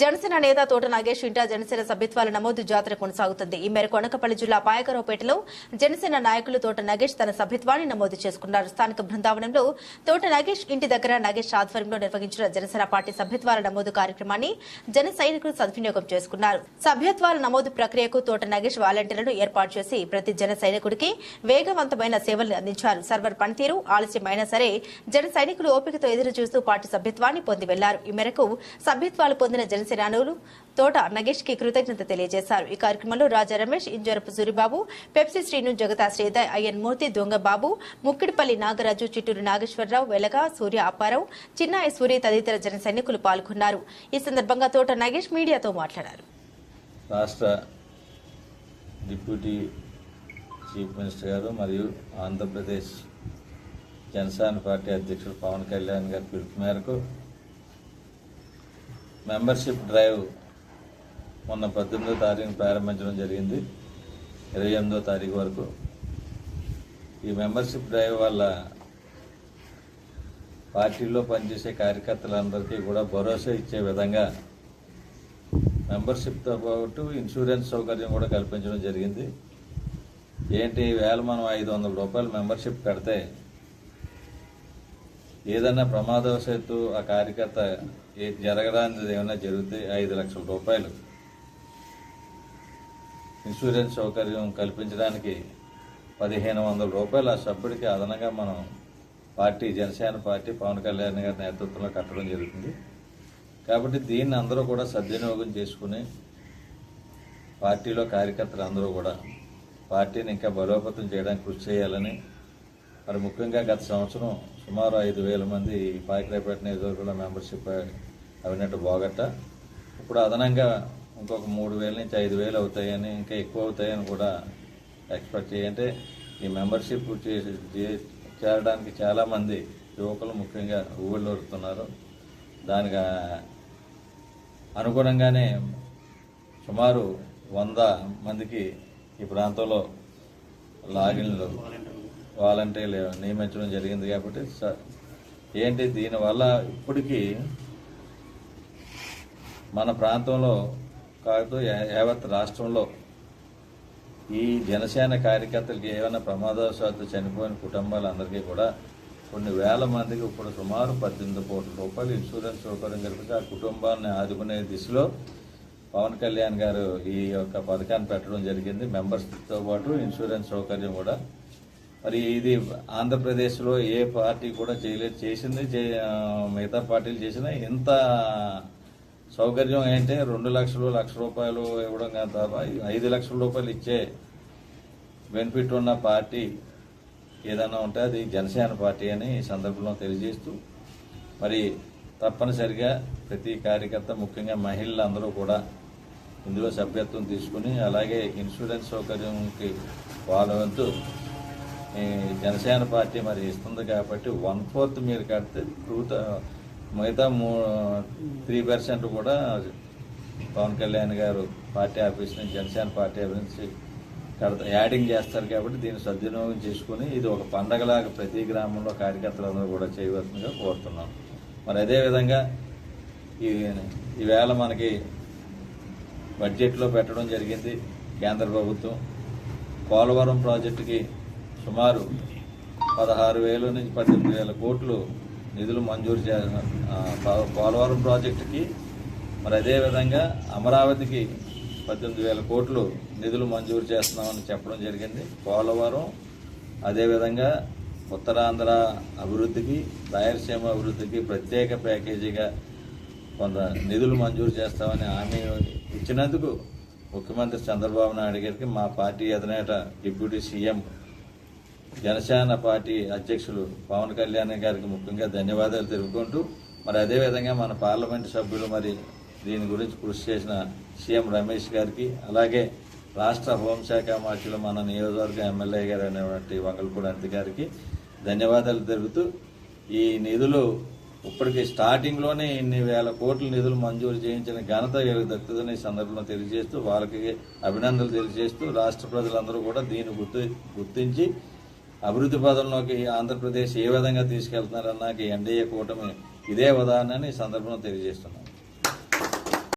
జనసేన నేత తోట నాగేష్ ఇంటా జనసేన సభ్యత్వాల నమోదు జాతర కొనసాగుతుంది. ఈ మేరకు అనకపల్లి జిల్లా పాయకరావుపేటలో జనసేన నాయకులు తోట నాగేష్ తన సభ్యత్వాన్ని నమోదు చేసుకున్నారు. స్థానిక బృందావనంలో తోట నాగేష్ ఇంటి దగ్గర నాగేష్ ఆధ్వర్యంలో నిర్వహించిన జనసేన పార్టీ సభ్యత్వాల నమోదు కార్యక్రమాన్ని జన సైనికులు సద్వినియోగం చేసుకున్నారు. సభ్యత్వాల నమోదు ప్రక్రియకు తోట నాగేష్ వాలంటీర్లను ఏర్పాటు చేసి ప్రతి జన సైనికుడికి వేగవంతమైన సేవలు అందించారు. సర్వర్ పనితీరు ఆలస్యమైనా సరే జన సైనికులు ఓపికతో ఎదురు చూస్తూ పార్టీ సభ్యత్వాన్ని పొంది వెళ్ళారు. ఈ మేరకు సభ్యత్వాలు పొందిన జనసేనానులు తోట నగేష్కి కృతజ్ఞత తెలియజేశారు. ఈ కార్యక్రమంలో రాజా రమేష్ ఇంజరపు సూరిబాబు పెప్సీ శ్రీను జగతా శ్రీధర్ అయ్యన్ మూర్తి దొంగబాబు ముక్కిడిపల్లి నాగరాజు చిట్టూరు నాగేశ్వరరావు వెలగ సూర్య అప్పారావు చిన్నాయ సూర్య తదితర జన సైనికులు పాల్గొన్నారు. ఈ సందర్భంగా తోట నగేష్ మీడియాతో మాట్లాడారు. రాష్ట్ర డిప్యూటీ చీఫ్ మినిస్టర్ గారు మరియు ఆంధ్రప్రదేశ్ జనసేన పార్టీ అధ్యక్షుడు పవన్ కళ్యాణ్ గారి పిలుపు మేరకు మెంబర్షిప్ డ్రైవ్ మొన్న పద్దెనిమిదో తారీఖున ప్రారంభించడం జరిగింది. ఇరవై ఎనిమిదో తారీఖు వరకు. ఈ మెంబర్షిప్ డ్రైవ్ వల్ల పార్టీలో పనిచేసే కార్యకర్తలందరికీ కూడా భరోసా ఇచ్చే విధంగా మెంబర్షిప్తో పాటు ఇన్సూరెన్స్ సౌకర్యం కూడా కల్పించడం జరిగింది. ఏంటి వేల మనం ఐదు వందల రూపాయలు మెంబర్షిప్ కడితే ఏదైనా ప్రమాదవశాత్తు ఆ కార్యకర్త ఏ ఏమైనా జరిగితే ఐదు లక్షల రూపాయలు ఇన్సూరెన్స్ సౌకర్యం కల్పించడానికి పదిహేను వందల రూపాయలు ఆ సభ్యుడికి అదనంగా మనం పార్టీ జనసేన పార్టీ పవన్ కళ్యాణ్ గారి నేతృత్వంలో కట్టడం జరుగుతుంది. కాబట్టి దీన్ని అందరూ కూడా సద్వినియోగం చేసుకుని పార్టీలో కార్యకర్తలు అందరూ కూడా పార్టీని ఇంకా బలోపేతం చేయడానికి కృషి చేయాలని మరి ముఖ్యంగా గత సంవత్సరం సుమారు ఐదు వేల మంది ఈ నియోజకవర్గంలో మెంబర్షిప్ అవినట్టు బాగట్ట ఇప్పుడు అదనంగా ఇంకొక మూడు వేల నుంచి ఐదు వేలు అవుతాయని ఇంకా ఎక్కువ అవుతాయని కూడా ఎక్స్పెక్ట్ చేయంటే ఈ మెంబర్షిప్ చేసి చే- చేరడానికి చాలామంది యువకులు ముఖ్యంగా ఊళ్ళొరుతున్నారు దానికి అనుగుణంగానే సుమారు వంద మందికి ఈ ప్రాంతంలో లాగిన్లు వాలంటీర్లు నియమించడం జరిగింది కాబట్టి స- ఏంటి దీనివల్ల ఇప్పటికీ మన ప్రాంతంలో కాదు యావత్ రాష్ట్రంలో ఈ జనసేన కార్యకర్తలకి ఏమైనా ప్రమాదవశాత్తు చనిపోయిన కుటుంబాలందరికీ కూడా కొన్ని వేల మందికి ఇప్పుడు సుమారు పద్దెనిమిది కోట్ల రూపాయలు ఇన్సూరెన్స్ సౌకర్యం కల్పించి ఆ కుటుంబాన్ని ఆదుకునే దిశలో పవన్ కళ్యాణ్ గారు ఈ యొక్క పథకాన్ని పెట్టడం జరిగింది. మెంబర్స్తో పాటు ఇన్సూరెన్స్ సౌకర్యం కూడా మరి ఇది ఆంధ్రప్రదేశ్లో ఏ పార్టీ కూడా చేయలేదు చేసింది చే- మిగతా పార్టీలు చేసినా ఇంత సౌకర్యం ఏంటంటే రెండు లక్షలు లక్ష రూపాయలు ఇవ్వడం కాదు తప్ప ఐదు లక్షల రూపాయలు ఇచ్చే బెనిఫిట్ ఉన్న పార్టీ ఏదైనా ఉంటే అది జనసేన పార్టీ అని ఈ సందర్భంలో తెలియజేస్తూ మరి తప్పనిసరిగా ప్రతి కార్యకర్త ముఖ్యంగా మహిళలు అందరూ కూడా ఇందులో సభ్యత్వం తీసుకుని అలాగే ఇన్సూరెన్స్ సౌకర్యంకి వాళ్ళ వంతు జనసేన పార్టీ మరి ఇస్తుంది కాబట్టి వన్ ఫోర్త్ మీరు కడితే టూ మిగతా మూ త్రీ పర్సెంట్ కూడా పవన్ కళ్యాణ్ గారు పార్టీ ఆఫీస్ నుంచి జనసేన పార్టీ నుంచి కడత యాడింగ్ చేస్తారు కాబట్టి దీన్ని సద్వినియోగం చేసుకుని ఇది ఒక పండగలాగా ప్రతి గ్రామంలో కార్యకర్తలందరూ కూడా చేయవలసిందిగా కోరుతున్నాం. మరి అదేవిధంగా ఈ ఈవేళ మనకి బడ్జెట్లో పెట్టడం జరిగింది కేంద్ర ప్రభుత్వం. పోలవరం ప్రాజెక్టుకి సుమారు పదహారు వేల నుంచి పద్దెనిమిది వేల కోట్లు నిధులు మంజూరు చే పోలవరం ప్రాజెక్టుకి మరి అదేవిధంగా అమరావతికి పద్దెనిమిది వేల కోట్లు నిధులు మంజూరు చేస్తున్నామని చెప్పడం జరిగింది. పోలవరం అదేవిధంగా ఉత్తరాంధ్ర అభివృద్ధికి రాయలసీమ అభివృద్ధికి ప్రత్యేక ప్యాకేజీగా కొంత నిధులు మంజూరు చేస్తామని హామీ ఇచ్చినందుకు ముఖ్యమంత్రి చంద్రబాబు నాయుడు గారికి మా పార్టీ అధినేత డిప్యూటీ సీఎం జనసేన పార్టీ అధ్యక్షులు పవన్ కళ్యాణ్ గారికి ముఖ్యంగా ధన్యవాదాలు తెలుపుకుంటూ మరి అదేవిధంగా మన పార్లమెంటు సభ్యులు మరి దీని గురించి కృషి చేసిన సీఎం రమేష్ గారికి అలాగే రాష్ట్ర హోంశాఖ మంత్రులు మన నియోజకవర్గ ఎమ్మెల్యే గారు అనేటువంటి వంగల్పూడి అంతి గారికి ధన్యవాదాలు తెలుపుతూ ఈ నిధులు ఇప్పటికి స్టార్టింగ్లోనే ఇన్ని వేల కోట్ల నిధులు మంజూరు చేయించిన ఘనత వీళ్ళకి దక్కుతుందని సందర్భంలో తెలియజేస్తూ వాళ్ళకి అభినందనలు తెలియజేస్తూ రాష్ట్ర ప్రజలందరూ కూడా దీన్ని గుర్తు గుర్తించి అభివృద్ధి పదంలోకి ఆంధ్రప్రదేశ్ ఏ విధంగా తీసుకెళ్తున్నారన్నాక ఎన్డీఏ కూటమి ఇదే ఉదాహరణ ఈ సందర్భంలో తెలియజేస్తున్నాం.